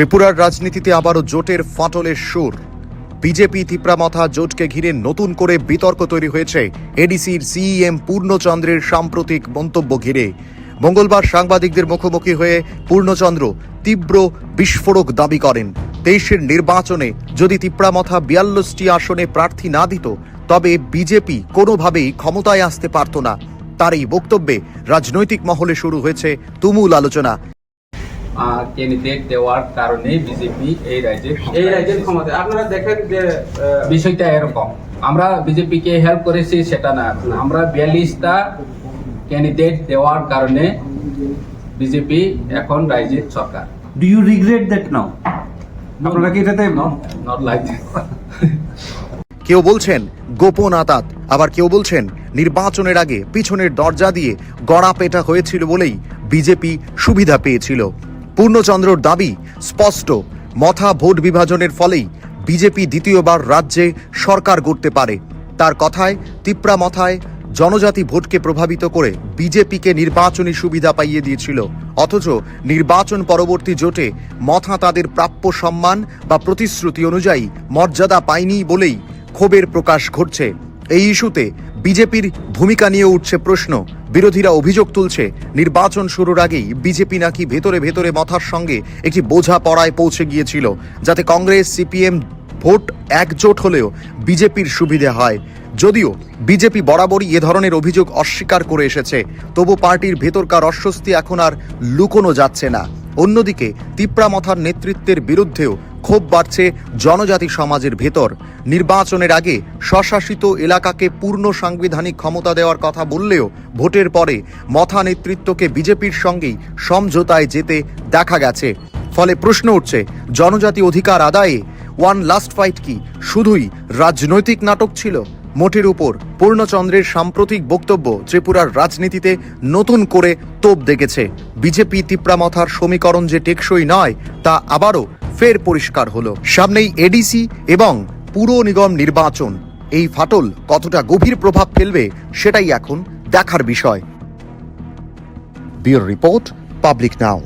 ত্রিপুরার রাজনীতিতে আবারও জোটের ফাটলের সুর। বিজেপি তিপ্রামাথা জোটকে ঘিরে নতুন করে বিতর্ক তৈরি হয়েছে। এডিসির সিইএম পূর্ণচন্দ্রের সাম্প্রতিক মন্তব্য ঘিরে। মঙ্গলবার সাংবাদিকদের মুখোমুখি হয়ে পূর্ণচন্দ্র তীব্র বিস্ফোরক দাবি করেন। তেইশের নির্বাচনে যদি তিপ্রামথা বিয়াল্লিশটি আসনে প্রার্থী না দিত, তবে বিজেপি কোনোভাবেই ক্ষমতায় আসতে পারত না। তার এই বক্তব্যে রাজনৈতিক মহলে শুরু হয়েছে তুমুল আলোচনা। ক্যান্ডিডেট দেওয়ার কারণে বিজেপি এই রাজ্যে এই রাজ্যের ক্ষমতা আপনারা দেখেন যে বিষয়টা এরকম। আমরা বিজেপিকে হেল্প করেছি সেটা না। আমরা বিয়াল্লিশটা ক্যান্ডিডেট দেওয়ার কারণে বিজেপি এখন রাজ্যের সরকার। Do you regret that now আপনারা কি এটাতে নট লাইক কেউ বলছেন গোপন আতাত আবার কেউ বলছেন নির্বাচনের আগে পিছনের দরজা দিয়ে গড়া পেটা হয়েছিল বলেই বিজেপি সুবিধা পেয়েছিল। পূর্ণচন্দ্রর দাবি স্পষ্ট। মথা ভোট বিভাজনের ফলেই বিজেপি দ্বিতীয়বার রাজ্যে সরকার গড়তে পারে। তার কথায়, তিপ্রা মথায় জনজাতি ভোটকে প্রভাবিত করে বিজেপিকে নির্বাচনী সুবিধা পাইয়ে দিয়েছিল। অথচ নির্বাচন পরবর্তী জোটে মথা তাদের প্রাপ্য সম্মান বা প্রতিশ্রুতি অনুযায়ী মর্যাদা পায়নি বলেই ক্ষোভের প্রকাশ ঘটছে। এই ইস্যুতে বিজেপির ভূমিকা নিয়ে উঠছে প্রশ্ন। বিরোধীরা অভিযোগ তুলছে, নির্বাচন শুরুর আগেই বিজেপি নাকি ভেতরে ভেতরে মথার সঙ্গে একটি বোঝা পড়ায় পৌঁছে গিয়েছিল, যাতে কংগ্রেস, সিপিএম ভোট একজোট হলেও বিজেপির সুবিধে হয়। যদিও বিজেপি বরাবরই এ ধরনের অভিযোগ অস্বীকার করে এসেছে, তবু পার্টির ভেতরকার অস্বস্তি এখন আর লুকোনো যাচ্ছে না। অন্যদিকে তিপ্রামথার নেতৃত্বের বিরুদ্ধেও ক্ষোভ বাড়ছে জনজাতি সমাজের ভেতর। নির্বাচনের আগে স্বশাসিত এলাকাকে পূর্ণ সাংবিধানিক ক্ষমতা দেওয়ার কথা বললেও ভোটের পরে মথা নেতৃত্বকে বিজেপির সঙ্গেই সমঝোতায় যেতে দেখা গেছে। ফলে প্রশ্ন উঠছে, জনজাতি অধিকার আদায়ে ওয়ান লাস্ট ফাইট কি? শুধুই রাজনৈতিক নাটক ছিল? মোটের উপর পূর্ণচন্দ্রের সাম্প্রতিক বক্তব্য ত্রিপুরার রাজনীতিতে নতুন করে তোপ দেখেছে। বিজেপি তিপ্রামথার সমীকরণ যে টেকসই নয়, তা আবারও ফের পরিষ্কার হলো। সামনেই এডিসি এবং পুর নিগম নির্বাচন। এই ফাটল কতটা গভীর প্রভাব ফেলবে সেটাই এখন দেখার বিষয়। Bureau report, public now.